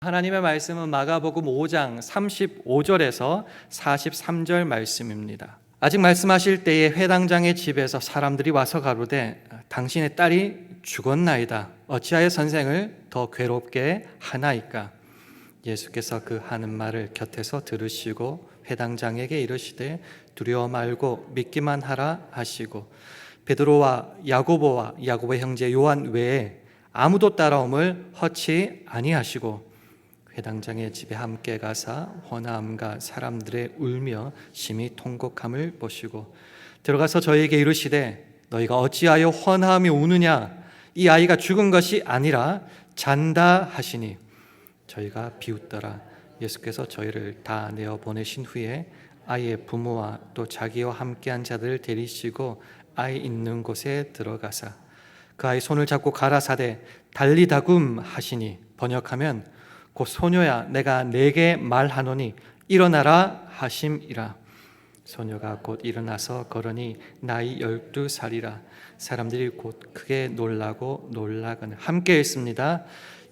하나님의 말씀은 마가복음 5장 35절에서 43절 말씀입니다. 아직 말씀하실 때에 회당장의 집에서 사람들이 와서 가로되 당신의 딸이 죽었나이다. 어찌하여 선생을 더 괴롭게 하나이까? 예수께서 그 하는 말을 곁에서 들으시고 회당장에게 이르시되 두려워 말고 믿기만 하라 하시고 베드로와 야고보와 야고보 형제 요한 외에 아무도 따라옴을 허치 아니하시고 회당장의 집에 함께 가사 헌함과 사람들의 울며 심히 통곡함을 보시고 들어가서 저희에게 이르시되 너희가 어찌하여 헌함이 우느냐? 이 아이가 죽은 것이 아니라 잔다 하시니 저희가 비웃더라. 예수께서 저희를 다 내어 보내신 후에 아이의 부모와 또 자기와 함께한 자들을 데리시고 아이 있는 곳에 들어가사 그 아이 손을 잡고 가라사대 달리다굼 하시니 번역하면 곧 소녀야 내가 내게 말하노니 일어나라 하심이라 소녀가 곧 일어나서 걸으니 나이 열두 살이라 사람들이 곧 크게 놀라고 놀라거늘 함께 있습니다.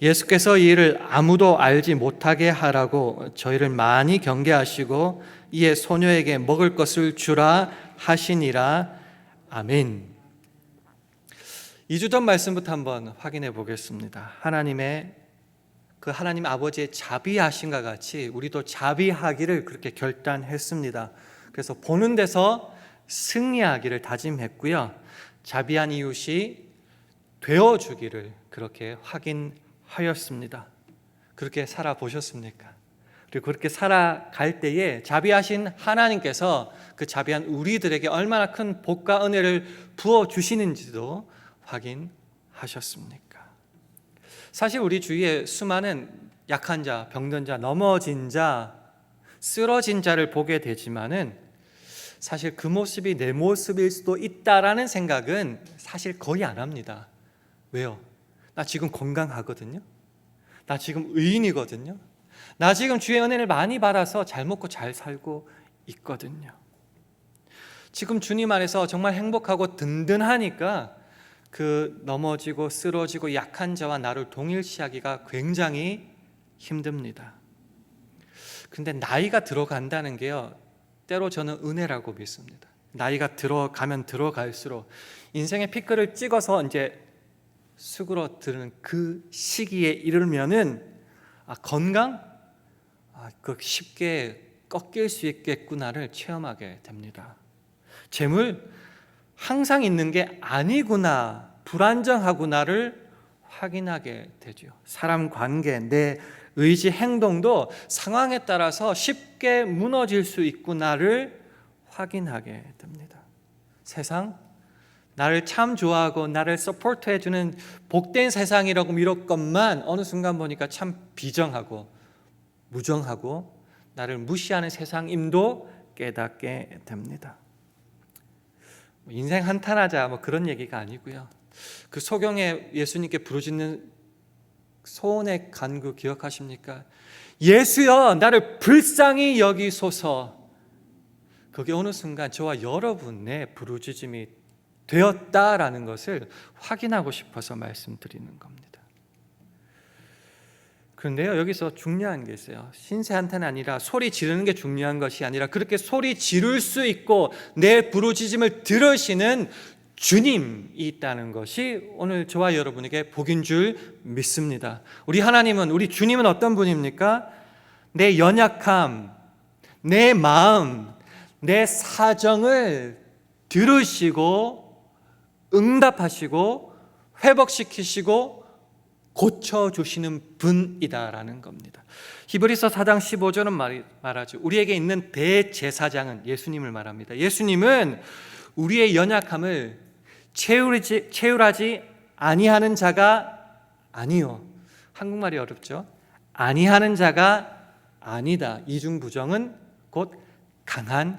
예수께서 이 일을 아무도 알지 못하게 하라고 저희를 많이 경계하시고 이에 소녀에게 먹을 것을 주라 하시니라 아멘. 2주 전 말씀부터 한번 확인해 보겠습니다. 하나님의 그 하나님 아버지의 자비하심과 같이 우리도 자비하기를 그렇게 결단했습니다. 그래서 보는 데서 승리하기를 다짐했고요. 자비한 이웃이 되어 주기를 그렇게 확인하였습니다. 그렇게 살아 보셨습니까? 그리고 그렇게 살아갈 때에 자비하신 하나님께서 그 자비한 우리들에게 얼마나 큰 복과 은혜를 부어 주시는지도 확인하셨습니까? 사실 우리 주위에 수많은 약한 자, 병든 자, 넘어진 자, 쓰러진 자를 보게 되지만은 사실 그 모습이 내 모습일 수도 있다라는 생각은 사실 거의 안 합니다. 왜요? 나 지금 건강하거든요. 나 지금 의인이거든요. 나 지금 주의 은혜를 많이 받아서 잘 먹고 잘 살고 있거든요. 지금 주님 안에서 정말 행복하고 든든하니까 그 넘어지고 쓰러지고 약한 자와 나를 동일시하기가 굉장히 힘듭니다. 근데 나이가 들어간다는 게요. 때로 저는 은혜라고 믿습니다. 나이가 들어가면 들어갈수록 인생의 피크를 찍어서 이제 수그러드는 그 시기에 이르면은 아, 건강 아, 그 쉽게 꺾일 수 있겠구나를 체험하게 됩니다. 재물 항상 있는 게 아니구나, 불안정하구나를 확인하게 되죠. 사람 관계, 내 의지, 행동도 상황에 따라서 쉽게 무너질 수 있구나를 확인하게 됩니다. 세상, 나를 참 좋아하고 나를 서포트 해 주는 복된 세상이라고 믿었건만 어느 순간 보니까 참 비정하고 무정하고 나를 무시하는 세상임도 깨닫게 됩니다. 뭐 인생 한탄하자 뭐 그런 얘기가 아니고요. 그 소경에 예수님께 부르짖는 소원의 간구 기억하십니까? 예수여 나를 불쌍히 여기소서. 그게 어느 순간 저와 여러분의 부르짖음이 되었다라는 것을 확인하고 싶어서 말씀드리는 겁니다. 그런데요, 여기서 중요한 게 있어요. 신세한테는 아니라 소리 지르는 게 중요한 것이 아니라 그렇게 소리 지를 수 있고 내 부르짖음을 들으시는 주님이 있다는 것이 오늘 저와 여러분에게 복인 줄 믿습니다. 우리 하나님은, 우리 주님은 어떤 분입니까? 내 연약함, 내 마음, 내 사정을 들으시고 응답하시고 회복시키시고 고쳐 주시는 분이다라는 겁니다. 히브리서 4장 15절은 말하죠. 우리에게 있는 대제사장은 예수님을 말합니다. 예수님은 우리의 연약함을 채우지, 채울하지 아니하는 자가 아니요. 한국말이 어렵죠. 아니하는 자가 아니다. 이중 부정은 곧 강한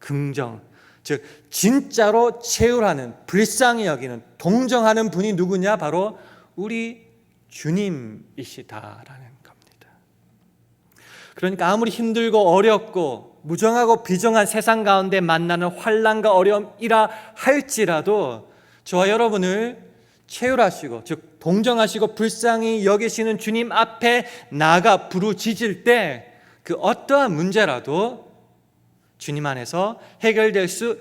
긍정. 즉 진짜로 채울하는 불쌍히 여기는 동정하는 분이 누구냐? 바로 우리 주님이시다라는 겁니다. 그러니까 아무리 힘들고 어렵고 무정하고 비정한 세상 가운데 만나는 환란과 어려움이라 할지라도 저와 여러분을 체휼하시고 즉 동정하시고 불쌍히 여기시는 주님 앞에 나가 부르짖을 때 그 어떠한 문제라도 주님 안에서 해결될 수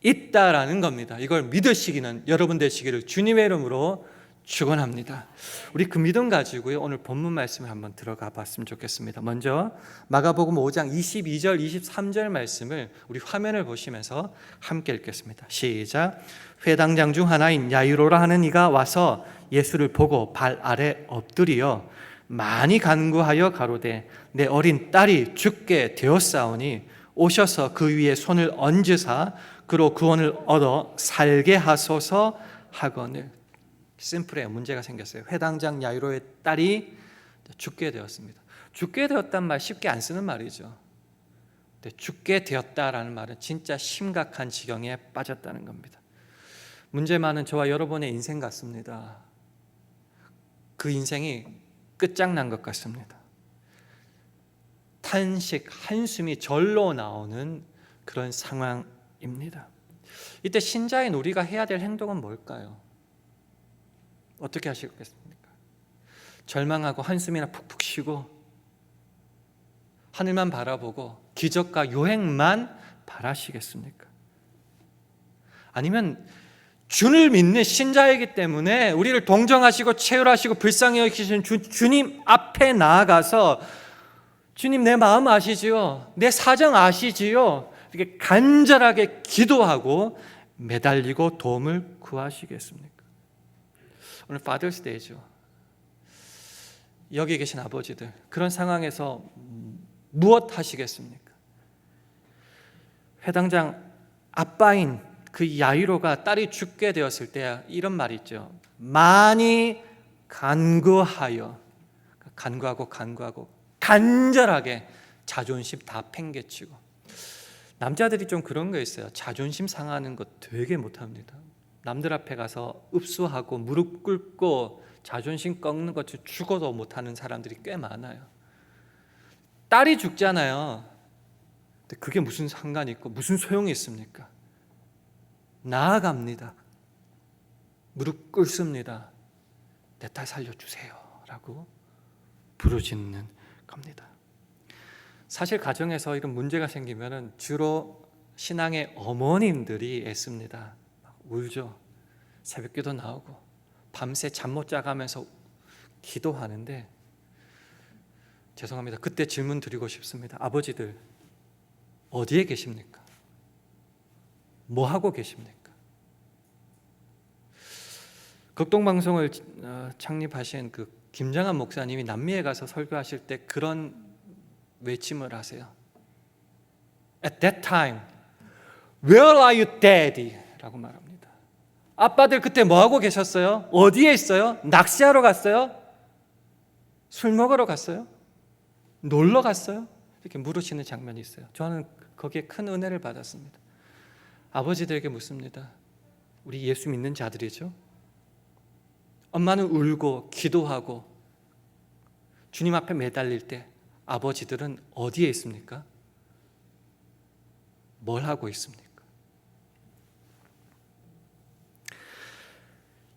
있다라는 겁니다. 이걸 믿으시기는 여러분 되시기를 주님의 이름으로 축원합니다. 우리 그 믿음 가지고요. 오늘 본문 말씀을 한번 들어가 봤으면 좋겠습니다. 먼저 마가복음 5장 22절 23절 말씀을 우리 화면을 보시면서 함께 읽겠습니다. 시작. 회당장 중 하나인 야이로라 하는 이가 와서 예수를 보고 발 아래 엎드리어 많이 간구하여 가로되 내 어린 딸이 죽게 되었사오니 오셔서 그 위에 손을 얹으사 그로 구원을 얻어 살게 하소서 하거늘 심플해요. 문제가 생겼어요. 회당장 야이로의 딸이 죽게 되었습니다. 죽게 되었단 말 쉽게 안 쓰는 말이죠. 근데 죽게 되었다라는 말은 진짜 심각한 지경에 빠졌다는 겁니다. 문제만은 저와 여러분의 인생 같습니다. 그 인생이 끝장난 것 같습니다. 탄식, 한숨이 절로 나오는 그런 상황입니다. 이때 신자인 우리가 해야 될 행동은 뭘까요? 어떻게 하시겠습니까? 절망하고 한숨이나 푹푹 쉬고 하늘만 바라보고 기적과 요행만 바라시겠습니까? 아니면 주를 믿는 신자이기 때문에 우리를 동정하시고 체휼하시고 불쌍히 여기시는 주, 주님 앞에 나아가서 주님 내 마음 아시지요? 내 사정 아시지요? 이렇게 간절하게 기도하고 매달리고 도움을 구하시겠습니까? 오늘 파더스 데이죠. 여기 계신 아버지들 그런 상황에서 무엇 하시겠습니까? 회당장 아빠인 그 야이로가 딸이 죽게 되었을 때 이런 말이 있죠. 많이 간구하여 간구하고 간구하고 간절하게 자존심 다 팽개치고 남자들이 좀 그런 거 있어요. 자존심 상하는 거 되게 못합니다. 남들 앞에 가서 읍수하고 무릎 꿇고 자존심 꺾는 것 죽어도 못하는 사람들이 꽤 많아요. 딸이 죽잖아요. 근데 그게 무슨 상관이 있고 무슨 소용이 있습니까? 나아갑니다. 무릎 꿇습니다. 내 딸 살려주세요. 라고 부르짖는 겁니다. 사실 가정에서 이런 문제가 생기면 주로 신앙의 어머님들이 애씁니다. 울죠. 새벽기도 나오고 밤새 잠 못 자가면서 기도하는데 죄송합니다. 그때 질문 드리고 싶습니다. 아버지들 어디에 계십니까? 뭐 하고 계십니까? 극동 방송을 어, 창립하신 그 김장한 목사님이 남미에 가서 설교하실 때 그런 외침을 하세요. At that time, where are you, daddy? 라고 말합니다. 아빠들 그때 뭐 하고 계셨어요? 어디에 있어요? 낚시하러 갔어요? 술 먹으러 갔어요? 놀러 갔어요? 이렇게 물으시는 장면이 있어요. 저는 거기에 큰 은혜를 받았습니다. 아버지들에게 묻습니다. 우리 예수 믿는 자들이죠. 엄마는 울고 기도하고 주님 앞에 매달릴 때 아버지들은 어디에 있습니까? 뭘 하고 있습니까?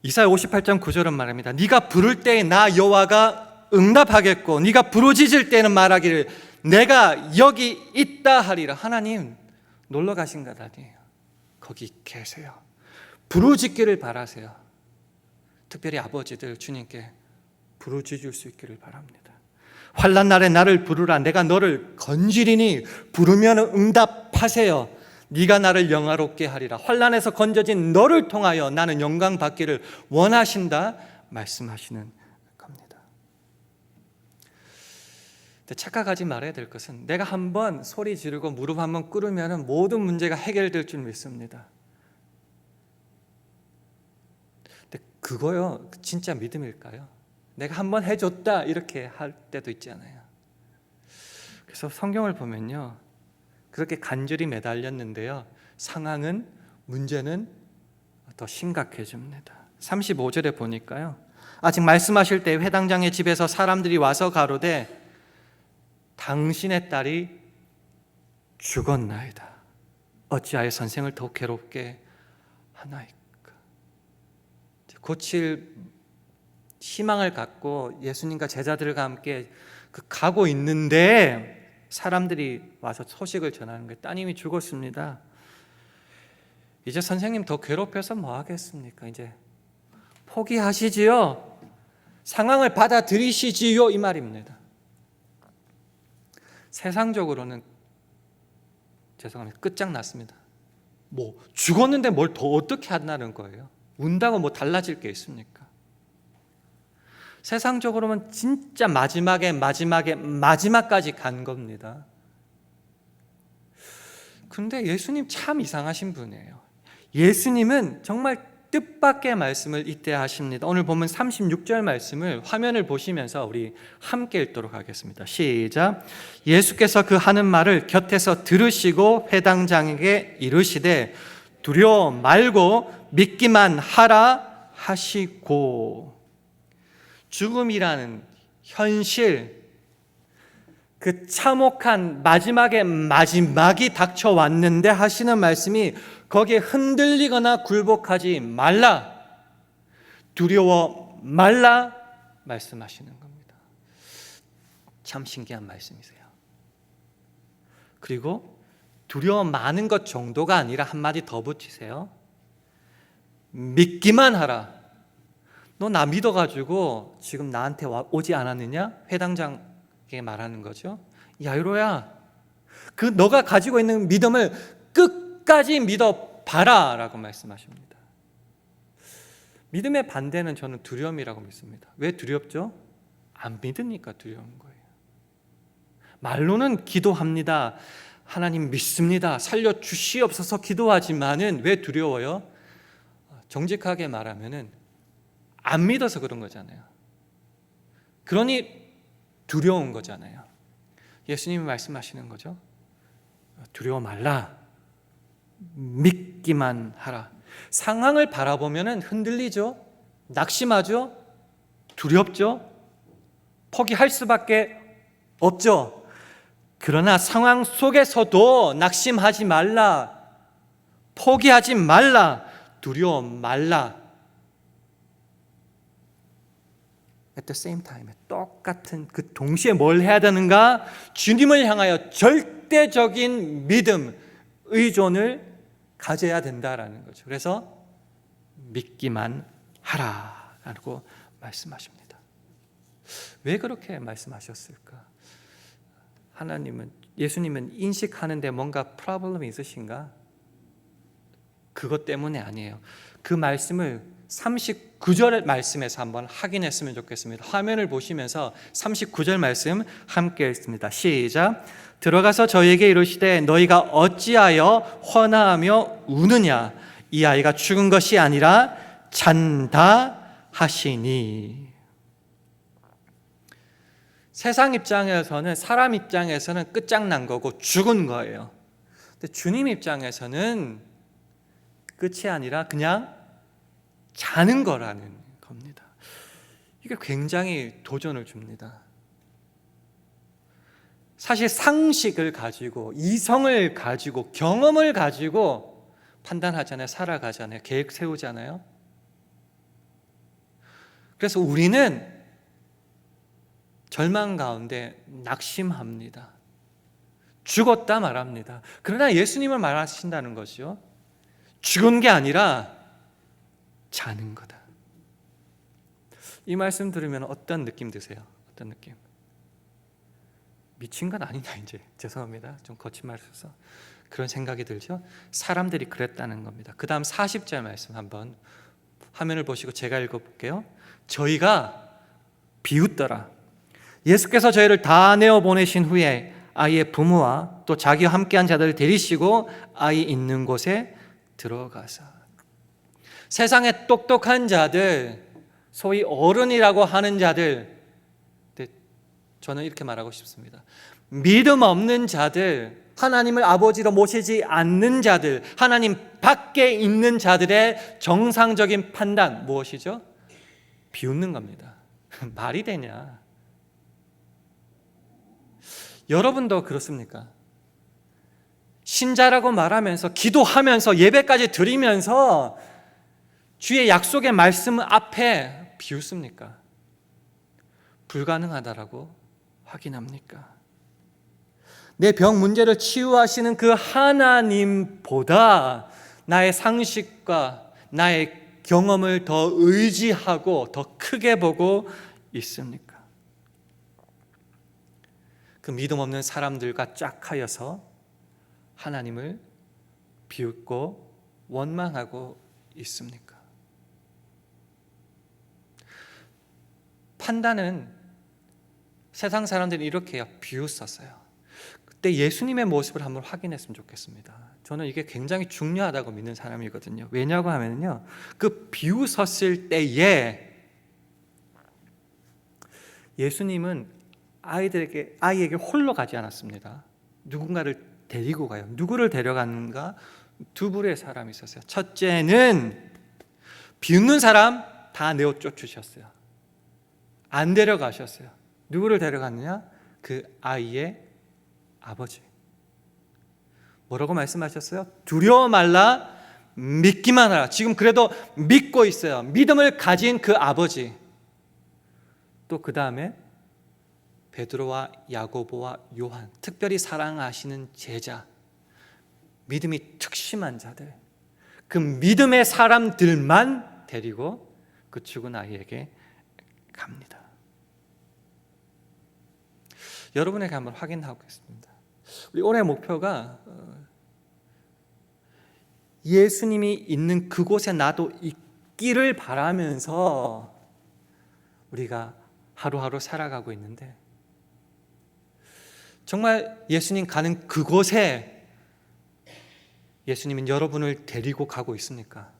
이사야 58장 9절은 말합니다. 네가 부를 때에 나 여호와가 응답하겠고 네가 부르짖을 때는 말하기를 내가 여기 있다 하리라. 하나님 놀러 가신 것 아니에요. 거기 계세요. 부르짖기를 바라세요. 특별히 아버지들 주님께 부르짖을 수 있기를 바랍니다. 환란 날에 나를 부르라 내가 너를 건지리니 부르면 응답하세요. 네가 나를 영화롭게 하리라. 환란에서 건져진 너를 통하여 나는 영광 받기를 원하신다 말씀하시는 겁니다. 착각하지 말아야 될 것은 내가 한번 소리 지르고 무릎 한번 꿇으면 모든 문제가 해결될 줄 믿습니다. 근데 그거요 진짜 믿음일까요? 내가 한번 해줬다 이렇게 할 때도 있잖아요. 그래서 성경을 보면요. 그렇게 간절히 매달렸는데요. 상황은 문제는 더 심각해집니다. 35절에 보니까요. 아직 말씀하실 때 회당장의 집에서 사람들이 와서 가로되 당신의 딸이 죽었나이다. 어찌하여 선생을 더욱 괴롭게 하나이까? 고칠 희망을 갖고 예수님과 제자들과 함께 그 가고 있는데 사람들이 와서 소식을 전하는 거예요. 따님이 죽었습니다. 이제 선생님 더 괴롭혀서 뭐 하겠습니까? 이제 포기하시지요. 상황을 받아들이시지요 이 말입니다. 세상적으로는 죄송합니다. 끝장났습니다. 뭐 죽었는데 뭘 더 어떻게 한다는 거예요? 운다고 뭐 달라질 게 있습니까? 세상적으로는 진짜 마지막에 마지막에 마지막까지 간 겁니다. 근데 예수님 참 이상하신 분이에요. 예수님은 정말 뜻밖의 말씀을 이때 하십니다. 오늘 보면 36절 말씀을 화면을 보시면서 우리 함께 읽도록 하겠습니다. 시작. 예수께서 그 하는 말을 곁에서 들으시고 회당장에게 이르시되 두려워 말고 믿기만 하라 하시고 죽음이라는 현실 그 참혹한 마지막에 마지막이 닥쳐왔는데 하시는 말씀이 거기에 흔들리거나 굴복하지 말라. 두려워 말라. 말씀하시는 겁니다. 참 신기한 말씀이세요. 그리고 두려워 많은 것 정도가 아니라 한마디 더 붙이세요. 믿기만 하라. 너 나 믿어가지고 지금 나한테 와- 오지 않았느냐? 회당장에게 말하는 거죠. 야이로야, 그 너가 가지고 있는 믿음을 끝까지 믿어 봐라 라고 말씀하십니다. 믿음의 반대는 저는 두려움이라고 믿습니다. 왜 두렵죠? 안 믿으니까 두려운 거예요. 말로는 기도합니다. 하나님 믿습니다. 살려 주시옵소서 기도하지만은 왜 두려워요? 정직하게 말하면은 안 믿어서 그런 거잖아요. 그러니 두려운 거잖아요. 예수님이 말씀하시는 거죠. 두려워 말라. 믿기만 하라. 상황을 바라보면 흔들리죠. 낙심하죠. 두렵죠. 포기할 수밖에 없죠. 그러나 상황 속에서도 낙심하지 말라. 포기하지 말라. 두려워 말라. At the same time, 똑같은 그 동시에 뭘 해야 되는가? 주님을 향하여 절대적인 믿음, 의존을 가져야 된다라는 거죠. 그래서 믿기만 하라라고 말씀하십니다. 왜 그렇게 말씀하셨을까? 하나님은 예수님은 인식하는데 뭔가 프로블럼이 있으신가? 그것 때문에 아니에요. 그 말씀을 39절 말씀에서 한번 확인했으면 좋겠습니다. 화면을 보시면서 39절 말씀 함께 읽습니다. 시작. 들어가서 저에게 이르시되 너희가 어찌하여 헌화하며 우느냐 이 아이가 죽은 것이 아니라 잔다 하시니 세상 입장에서는 사람 입장에서는 끝장난 거고 죽은 거예요. 근데 주님 입장에서는 끝이 아니라 그냥 자는 거라는 겁니다. 이게 굉장히 도전을 줍니다. 사실 상식을 가지고 이성을 가지고 경험을 가지고 판단하잖아요. 살아가잖아요. 계획 세우잖아요. 그래서 우리는 절망 가운데 낙심합니다. 죽었다 말합니다. 그러나 예수님을 말하신다는 것이요. 죽은 게 아니라 자는 거다. 이 말씀 들으면 어떤 느낌 드세요? 어떤 느낌? 미친 건 아니냐 이제 죄송합니다. 좀 거친 말을 써서 그런 생각이 들죠. 사람들이 그랬다는 겁니다. 그 다음 40절 말씀 한번 화면을 보시고 제가 읽어볼게요. 저희가 비웃더라. 예수께서 저희를 다 내어 보내신 후에 아이의 부모와 또 자기와 함께한 자들을 데리시고 아이 있는 곳에 들어가서 세상에 똑똑한 자들, 소위 어른이라고 하는 자들, 저는 이렇게 말하고 싶습니다. 믿음 없는 자들, 하나님을 아버지로 모시지 않는 자들, 하나님 밖에 있는 자들의 정상적인 판단 무엇이죠? 비웃는 겁니다. 말이 되냐? 여러분도 그렇습니까? 신자라고 말하면서 기도하면서 예배까지 드리면서 주의 약속의 말씀 앞에 비웃습니까? 불가능하다라고 확인합니까? 내 병 문제를 치유하시는 그 하나님보다 나의 상식과 나의 경험을 더 의지하고 더 크게 보고 있습니까? 그 믿음 없는 사람들과 짝하여서 하나님을 비웃고 원망하고 있습니까? 판단은 세상 사람들이 이렇게 해요. 비웃었어요. 그때 예수님의 모습을 한번 확인했으면 좋겠습니다. 저는 이게 굉장히 중요하다고 믿는 사람이거든요. 왜냐고 하면요. 그 비웃었을 때에 예수님은 아이들에게 아이에게 홀로 가지 않았습니다. 누군가를 데리고 가요. 누구를 데려가는가? 두 부류의 사람이 있었어요. 첫째는 비웃는 사람 다 내어 쫓으셨어요. 안 데려가셨어요. 누구를 데려갔느냐? 그 아이의 아버지. 뭐라고 말씀하셨어요? 두려워 말라 믿기만 하라. 지금 그래도 믿고 있어요. 믿음을 가진 그 아버지. 또 그 다음에 베드로와 야고보와 요한, 특별히 사랑하시는 제자, 믿음이 특심한 자들, 그 믿음의 사람들만 데리고 그 죽은 아이에게 갑니다. 여러분에게 한번 확인하겠습니다. 우리 올해 목표가 어, 예수님이 있는 그곳에 나도 있기를 바라면서 우리가 하루하루 살아가고 있는데 정말 예수님 가는 그곳에 예수님은 여러분을 데리고 가고 있습니까?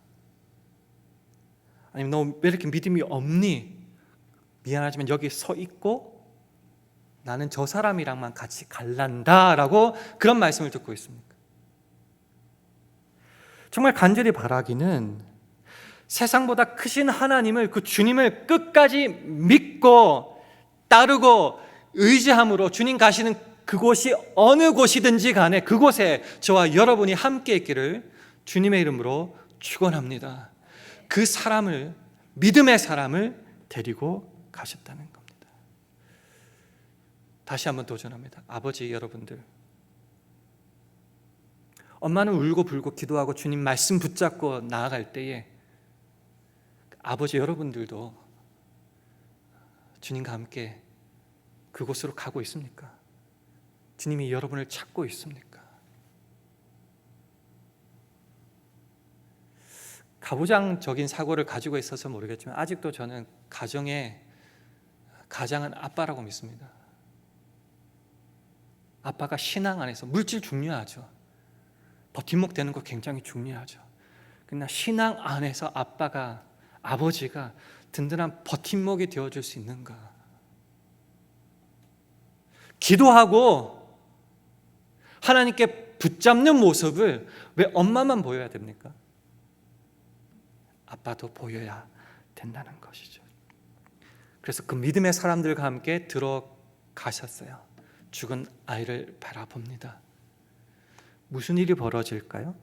아니면 너 왜 이렇게 믿음이 없니? 미안하지만 여기 서 있고 나는 저 사람이랑만 같이 갈란다라고 그런 말씀을 듣고 있습니까? 정말 간절히 바라기는 세상보다 크신 하나님을 그 주님을 끝까지 믿고 따르고 의지함으로 주님 가시는 그곳이 어느 곳이든지 간에 그곳에 저와 여러분이 함께 있기를 주님의 이름으로 축원합니다. 그 사람을 믿음의 사람을 데리고 가셨다는 겁니 다. 다시 한번 도전합니다. 아버지 여러분들. 엄마는 울고 불고 기도하고 주님 말씀 붙잡고 나아갈 때에 아버지 여러분들도 주님과 함께 그곳으로 가고 있습니까? 주님이 여러분을 찾고 있습니까? 가부장적인 사고를 가지고 있어서 모르겠지만 아직도 저는 가정의 가장은 아빠라고 믿습니다. 아빠가 신앙 안에서 물질 중요하죠. 버팀목 되는 거 굉장히 중요하죠. 그러나 신앙 안에서 아빠가 아버지가 든든한 버팀목이 되어 줄 수 있는가? 기도하고 하나님께 붙잡는 모습을 왜 엄마만 보여야 됩니까? 아빠도 보여야 된다는 것이죠. 그래서 그 믿음의 사람들과 함께 들어가셨어요. 죽은 아이를 바라봅니다. 무슨 일이 벌어질까요?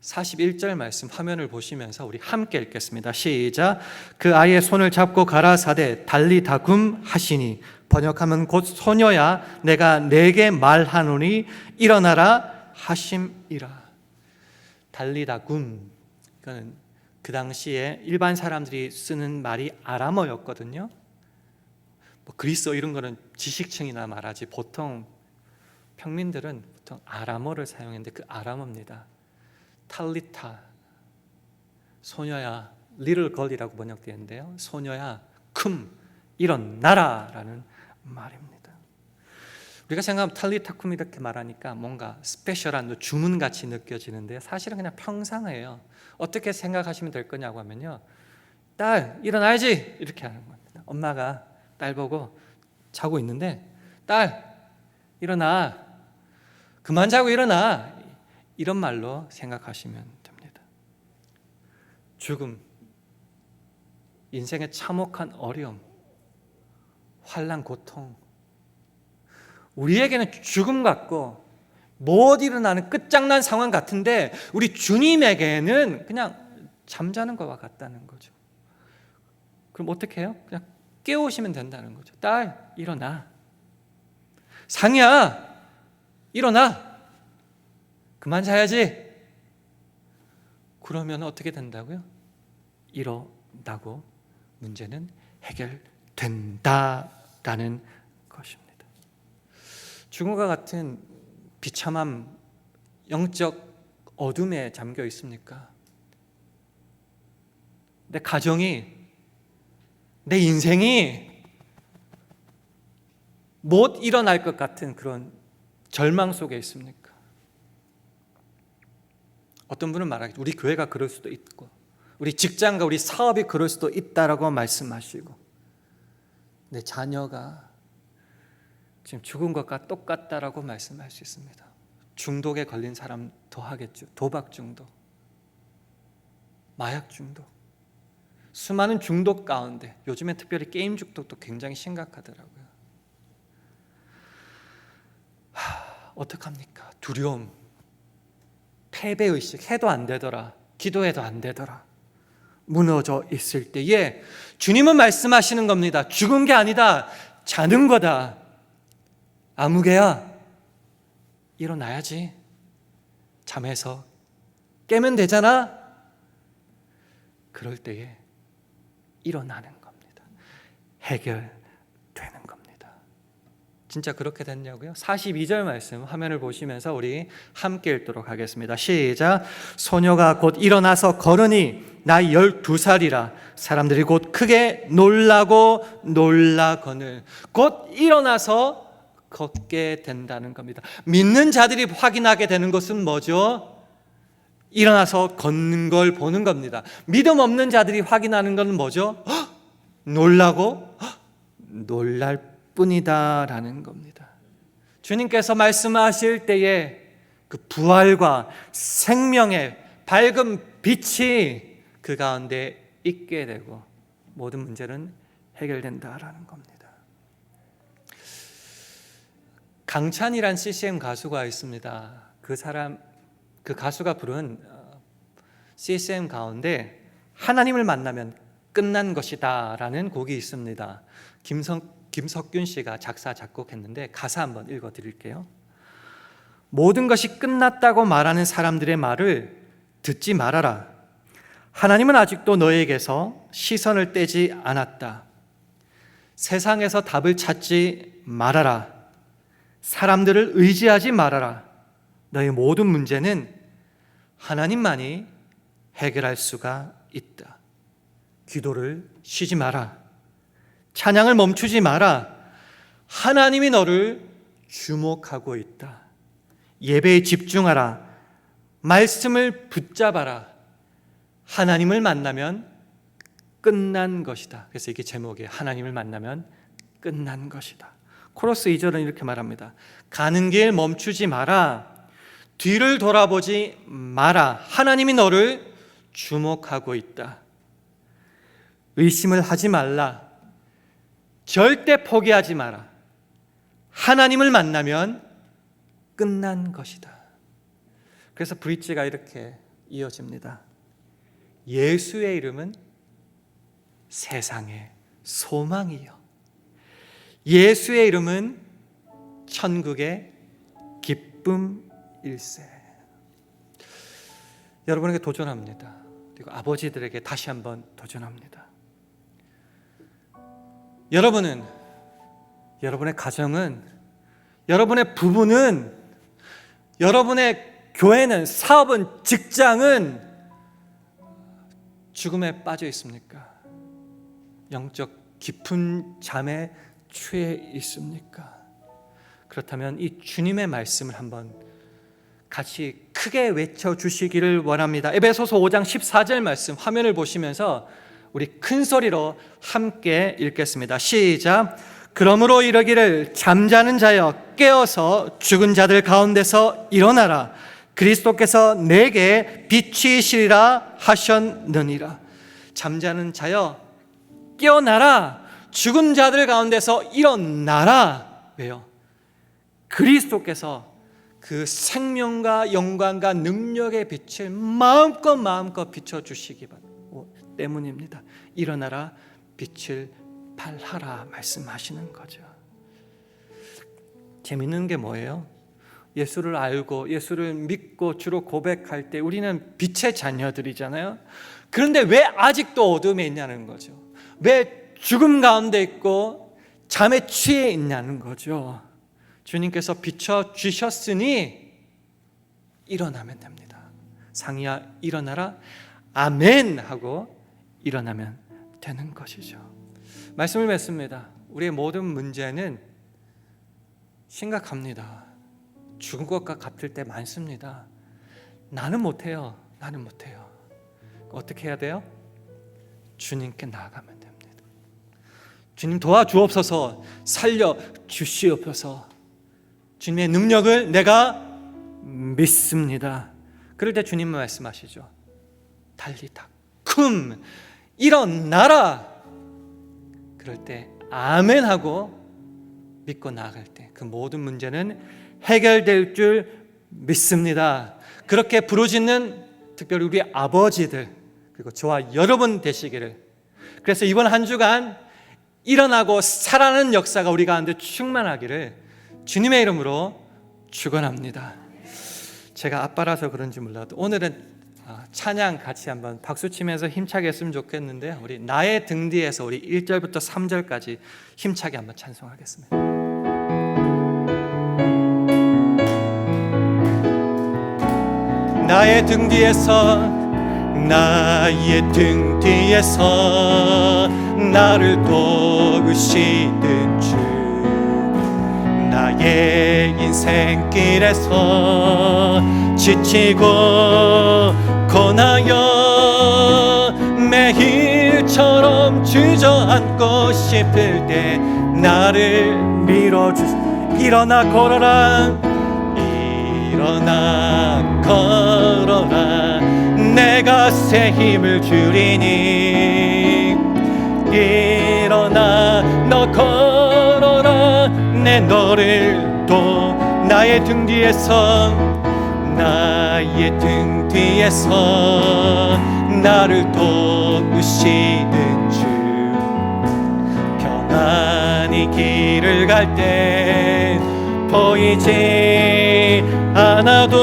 41절 말씀 화면을 보시면서 우리 함께 읽겠습니다. 시작. 그 아이의 손을 잡고 가라사대 달리 다굼 하시니 번역하면 곧 소녀야 내가 내게 말하노니 일어나라 하심이라. 달리 다굼 이거는 그 당시에 일반 사람들이 쓰는 말이 아람어였거든요. 뭐 그리스어 이런 거는 지식층이나 말하지 보통 평민들은 보통 아람어를 사용했는데 그 아람어입니다. 탈리타 소녀야 little girl이라고 번역되는데요. 소녀야 쿰 일어나라라는 말입니다. 우리가 생각하면 탈리타쿰 이렇게 말하니까 뭔가 스페셜한 주문 같이 느껴지는데 사실은 그냥 평상이에요. 어떻게 생각하시면 될 거냐고 하면요. 딸 일어나야지 이렇게 하는 겁니다. 엄마가 딸 보고 자고 있는데 딸 일어나 그만 자고 일어나 이런 말로 생각하시면 됩니다. 죽음 인생의 참혹한 어려움 환란 고통 우리에게는 죽음 같고 못 일어나는 끝장난 상황 같은데 우리 주님에게는 그냥 잠자는 것과 같다는 거죠. 그럼 어떻게 해요? 그냥 깨우시면 된다는 거죠. 딸, 일어나. 상이야, 일어나. 그만 자야지. 그러면 어떻게 된다고요? 일어나고 문제는 해결된다라는 것입니다. 죽음과 같은 비참함, 영적 어둠에 잠겨 있습니까? 내 가정이, 내 인생이 못 일어날 것 같은 그런 절망 속에 있습니까? 어떤 분은 말하겠죠. 우리 교회가 그럴 수도 있고, 우리 직장과 우리 사업이 그럴 수도 있다라고 말씀하시고, 내 자녀가 지금 죽은 것과 똑같다라고 말씀할 수 있습니다. 중독에 걸린 사람 더 하겠죠. 도박 중독, 마약 중독, 수많은 중독 가운데 요즘에 특별히 게임 중독도 굉장히 심각하더라고요. 하, 어떡합니까? 두려움, 패배 의식 해도 안 되더라. 기도해도 안 되더라. 무너져 있을 때에 주님은 말씀하시는 겁니다. 죽은 게 아니다. 자는 거다. 아무개야. 일어나야지. 잠에서 깨면 되잖아. 그럴 때에 일어나는 겁니다. 해결되는 겁니다. 진짜 그렇게 됐냐고요? 42절 말씀 화면을 보시면서 우리 함께 읽도록 하겠습니다. 시작. 소녀가 곧 일어나서 걸으니 나이 12살이라 사람들이 곧 크게 놀라고 놀라거늘 곧 일어나서 걷게 된다는 겁니다. 믿는 자들이 확인하게 되는 것은 뭐죠? 일어나서 걷는 걸 보는 겁니다. 믿음 없는 자들이 확인하는 것은 뭐죠? 헉! 놀라고 헉! 놀랄 뿐이다라는 겁니다. 주님께서 말씀하실 때에 그 부활과 생명의 밝은 빛이 그 가운데 있게 되고 모든 문제는 해결된다라는 겁니다. 강찬이란 CCM 가수가 있습니다. 그 사람 그 가수가 부른 어, CCM 가운데 하나님을 만나면 끝난 것이다라는 곡이 있습니다. 김성 김석균 씨가 작사 작곡했는데 가사 한번 읽어 드릴게요. 모든 것이 끝났다고 말하는 사람들의 말을 듣지 말아라. 하나님은 아직도 너에게서 시선을 떼지 않았다. 세상에서 답을 찾지 말아라. 사람들을 의지하지 말아라. 너의 모든 문제는 하나님만이 해결할 수가 있다. 기도를 쉬지 마라. 찬양을 멈추지 마라. 하나님이 너를 주목하고 있다. 예배에 집중하라. 말씀을 붙잡아라. 하나님을 만나면 끝난 것이다. 그래서 이게 제목이에요. 하나님을 만나면 끝난 것이다. 코러스 2절은 이렇게 말합니다. 가는 길 멈추지 마라. 뒤를 돌아보지 마라. 하나님이 너를 주목하고 있다. 의심을 하지 말라. 절대 포기하지 마라. 하나님을 만나면 끝난 것이다. 그래서 브릿지가 이렇게 이어집니다. 예수의 이름은 세상의 소망이요. 예수의 이름은 천국의 기쁨 일세. 여러분에게 도전합니다. 그리고 아버지들에게 다시 한번 도전합니다. 여러분은 여러분의 가정은 여러분의 부부는 여러분의 교회는 사업은 직장은 죽음에 빠져 있습니까? 영적 깊은 잠에 취해 있습니까? 그렇다면 이 주님의 말씀을 한번 같이 크게 외쳐 주시기를 원합니다. 에베소서 5장 14절 말씀 화면을 보시면서 우리 큰 소리로 함께 읽겠습니다. 시작. 그러므로 이러기를 잠자는 자여 깨어서 죽은 자들 가운데서 일어나라. 그리스도께서 내게 빛이시리라 하셨느니라. 잠자는 자여 깨어나라. 죽은 자들 가운데서 일어나라. 왜요? 그리스도께서 그 생명과 영광과 능력의 빛을 마음껏 마음껏 비춰 주시기 때문입니다. 일어나라 빛을 발하라 말씀하시는 거죠. 재밌는 게 뭐예요? 예수를 알고 예수를 믿고 주로 고백할 때 우리는 빛의 자녀들이잖아요. 그런데 왜 아직도 어둠에 있냐는 거죠. 왜 죽음 가운데 있고 잠에 취해 있냐는 거죠. 주님께서 비춰 주셨으니 일어나면 됩니다. 상이야 일어나라. 아멘 하고 일어나면 되는 것이죠. 말씀을 맺습니다. 우리의 모든 문제는 심각합니다. 죽은 것과 같을 때 많습니다. 나는 못해요. 나는 못해요. 어떻게 해야 돼요? 주님께 나아가면 됩니다. 주님 도와주옵소서, 살려 주시옵소서. 주님의 능력을 내가 믿습니다. 그럴 때 주님은 말씀하시죠. 달리다 쿰 일어나라. 그럴 때 아멘 하고 믿고 나아갈 때 그 모든 문제는 해결될 줄 믿습니다. 그렇게 부르짖는 특별히 우리 아버지들 그리고 저와 여러분 되시기를. 그래서 이번 한 주간 일어나고 살아나는 역사가 우리 가운데 충만하기를 주님의 이름으로 축원합니다. 제가 아빠라서 그런지 몰라도 오늘은 아, 찬양 같이 한번 박수 치면서 힘차게 했으면 좋겠는데 우리 나의 등 뒤에서 우리 1절부터 3절까지 힘차게 한번 찬송하겠습니다. 나의 등 뒤에서 나의 등 뒤에서 나를 도우시는 주 나의 인생길에서 지치고 고나여 매일처럼 주저앉고 싶을 때 나를 밀어주 일어나 걸어라. 일어나 걸어라. 내가 새 힘을 주리니 내 너를 또 나의 등 뒤에서 나의 등 뒤에서 나를 도우시는 주. 평안히 길을 갈 때 보이지 않아도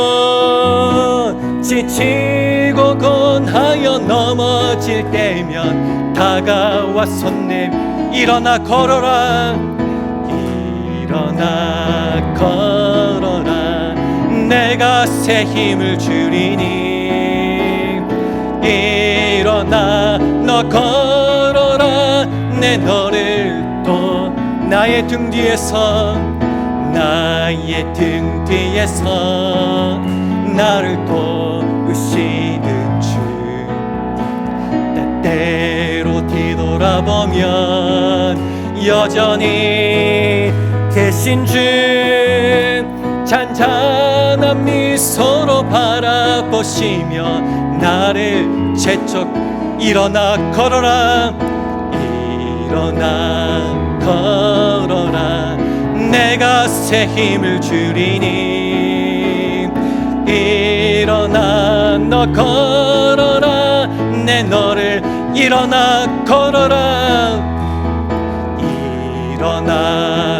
지치고 곤하여 넘어질 때면 다가와 손님 일어나 걸어라 일어나 걸어라 내가 새 힘을 주리니. 일어나 너 걸어라. 내 너를 또 나의 등 뒤에서 나의 등 뒤에서 나를 도우시는 주. 때때로 뒤돌아보면 여전히 계신 주 잔잔한 미소로 바라보시며 나를 재촉 일어나 걸어라 일어나 걸어라. 내가 새 힘을 주리니 일어나 너 걸어라. 내 너를 일어나 걸어라. 일어나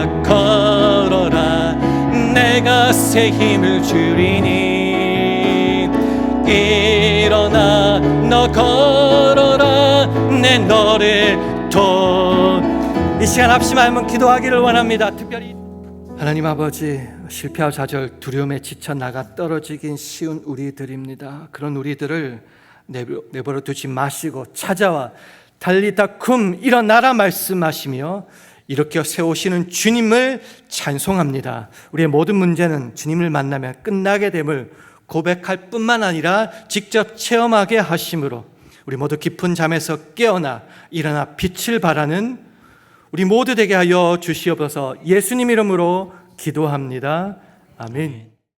새 힘을 주리니. 일어나 너 걸어라. 내 너를 도이 시간 합심하여 한번 기도하기를 원합니다. 특별히 하나님 아버지 실패와 좌절 두려움에 지쳐 나가 떨어지긴 쉬운 우리들입니다. 그런 우리들을 내버려 두지 마시고 찾아와 달리다 쿰 일어나라 말씀하시며 이렇게 세우시는 주님을 찬송합니다. 우리의 모든 문제는 주님을 만나면 끝나게 됨을 고백할 뿐만 아니라 직접 체험하게 하심으로 우리 모두 깊은 잠에서 깨어나 일어나 빛을 발하는 우리 모두 되게 하여 주시옵소서 예수님 이름으로 기도합니다. 아멘.